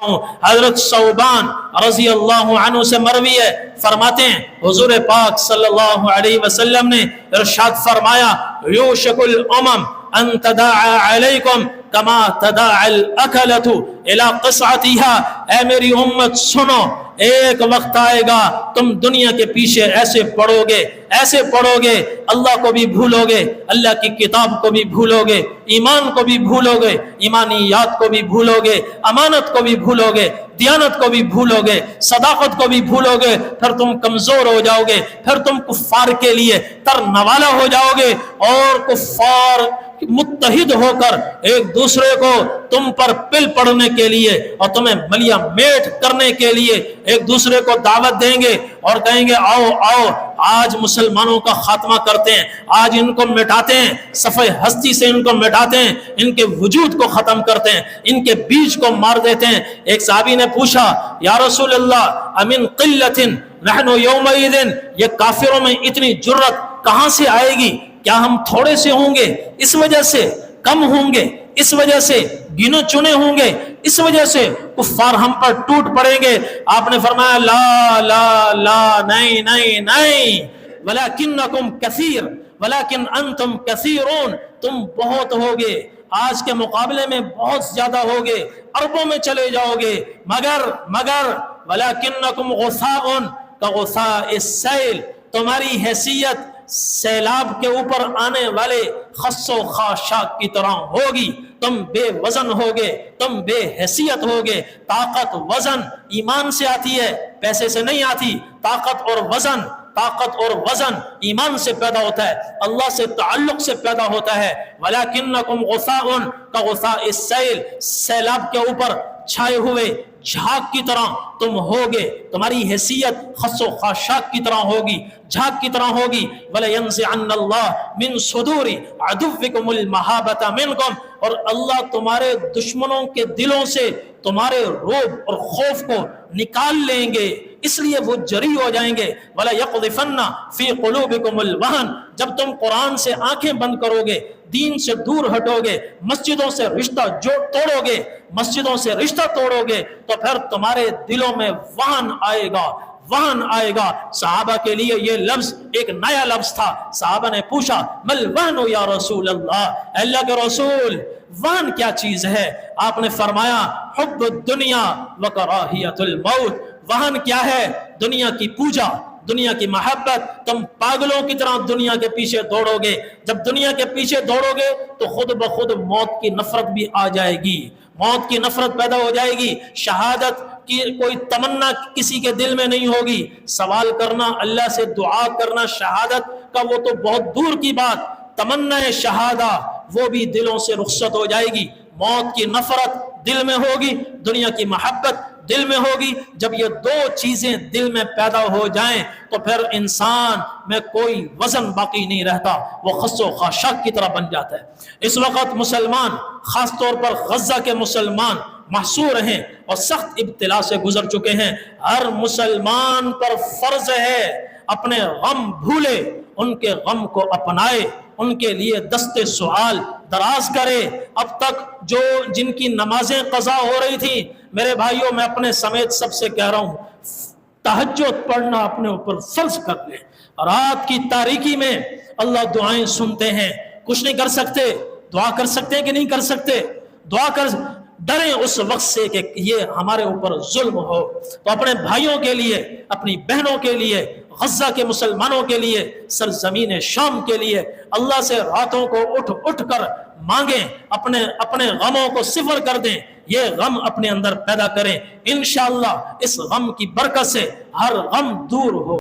हज़रत सऊबान रज़ी अल्लाह से मरवी है। फरमाते हैं, हजूर पाक सल्लल्लाहु अलैहि वसल्लम ने इरशाद फरमाया, यूशकुल उमम अन अलैकुम कमा तदाअल अकलतु इला ए मेरी उम्मत, सुनो एक वक्त आएगा, तुम दुनिया के पीछे ऐसे पढ़ोगे ऐसे पढ़ोगे अल्लाह को भी भूलोगे, अल्लाह की किताब को भी भूलोगे, ईमान को भी भूलोगे, ईमानी याद को भी भूलोगे, अमानत को भी भूलोगे दियानत को भी भूलोगे, सदाकत को भी भूलोगे, फिर तुम कमज़ोर हो जाओगे, फिर तुम कुफार के लिए तर नवाला हो जाओगे और कुफार मुतहिद होकर एक दूसरे को तुम पर पिल पड़ने के लिए और तुम्हें मलिया मेट करने के लिए एक दूसरे को दावत देंगे और कहेंगे, आओ आओ आज मुसलमानों का खात्मा करते हैं, आज इनको मिटाते हैं, सफ़े हस्ती से इनको मिटाते हैं, इनके वजूद को ख़त्म करते हैं, इनके बीज को मार देते हैं। एक साहबी ने पूछा, या रसूल अल्लाह अमिन किल्लतिन रहनो यौमईदिन ये काफिरों में इतनी जुर्रत कहाँ से आएगी? क्या हम थोड़े से होंगे? इस वजह से कम होंगे? इस वजह से गिनो चुने होंगे? इस वजह से कुफ्फार हम पर टूट पड़ेंगे। आपने फरमाया, ला ला ला, नहीं नहीं नहीं। वलाकिन्नकुम कसीर, वलाकिन अंतुम कसीरून। तुम बहुत होगे, आज के मुकाबले में बहुत ज़्यादा होगे, अरबों में चले जाओगे। मगर मगर, वलाकिन्नकुम गुसाउन का गुसा इस सैल। तुम्हारी हैसियत सैलाब के ऊपर आने वाले खस्सो खाशाक की तरह होगी। तुम बेवजन होगे, तुम बेहैसियत होगे। ताकत वज़न ईमान से आती है, पैसे से नहीं आती। ताकत और वज़न, ताकत और वज़न ईमान से पैदा होता है। अल्लाह से ताल्लुक से पैदा होता है। वलाकिन्नकुम गुसाउन का गुसा इस सैल, सैलाब के ऊपर छाए हुए झाग की तरह तुम होगे। तुम्हारी हैसियत खसो खाशाक की तरह होगी झाक की तरह होगी। अदुविकुमुल महाबता मिनकुम। और अल्लाह तुम्हारे दुश्मनों के दिलों से तुम्हारे रोब और खौफ को निकाल लेंगे। इसलिए वो जरी हो जाएँगे। वला यकदिफन्ना फ़ी कुलूबिकुमुल वहन जब तुम कुरान से आँखें बंद करोगे, दीन से दूर हटोगे, मस्जिदों से रिश्ता जो तोड़ोगे, मस्जिदों से रिश्ता तोड़ोगे तो फिर तुम्हारे दिलों में वहन आएगा वहन आएगा। साहबा के लिए ये लफ्ज एक नया लफ्ज था। साहबा ने पूछा, मल वहन या रसूल अल्लाह अल्लाह के रसूल, वहन क्या चीज़ है? आपने फरमाया हुब दुनिया व मौत। वहन क्या है? दुनिया की पूजा, दुनिया की मोहब्बत। तुम पागलों की तरह दुनिया के पीछे दौड़ोगे। जब दुनिया के पीछे दौड़ोगे तो खुद ब खुद मौत की नफरत भी आ जाएगी। मौत की नफरत पैदा हो जाएगी। शहादत की कोई तमन्ना किसी के दिल में नहीं होगी। सवाल करना, अल्लाह से दुआ करना, शहादत का वो तो बहुत दूर की बात। तमन्ना शहादा, वो भी दिलों से रुखसत हो जाएगी। मौत की नफरत दिल में होगी। दुनिया की मोहब्बत दिल में होगी। जब ये दो चीज़ें दिल में पैदा हो जाएँ तो फिर इंसान में कोई वज़न बाकी नहीं रहता। वो खसो खाशाक की तरह बन जाता है। इस वक्त मुसलमान खास तौर पर गजा के मुसलमान महसूर हैं और सख्त इब्तला से गुजर चुके हैं। हर मुसलमान पर फ़र्ज़ है, अपने गम भूले, उनके गम को अपनाए। उनके लिए दस्ते सवाल दराज करे। अब तक जो जिनकी नमाजें कज़ा हो रही थी, मेरे भाइयों, मैं अपने समेत सबसे कह रहा हूँ तहजद पढ़ना अपने ऊपर फ़र्ज़ कर ले। रात की तारीकी में अल्लाह दुआएँ सुनते हैं। कुछ नहीं कर सकते। दुआ कर सकते हैं कि नहीं कर सकते? दुआ कर डरें उस वक्त से कि ये हमारे ऊपर जुल्म हो। तो अपने भाइयों के लिए, अपनी बहनों के लिए गजा के मुसलमानों के लिए, सरजमीन शाम के लिए, अल्लाह से रातों को उठ उठ कर मांगे, अपने अपने गमों को सिफर कर दें, ये गम अपने अंदर पैदा करें। इन इस गम की बरकत से हर गम दूर हो।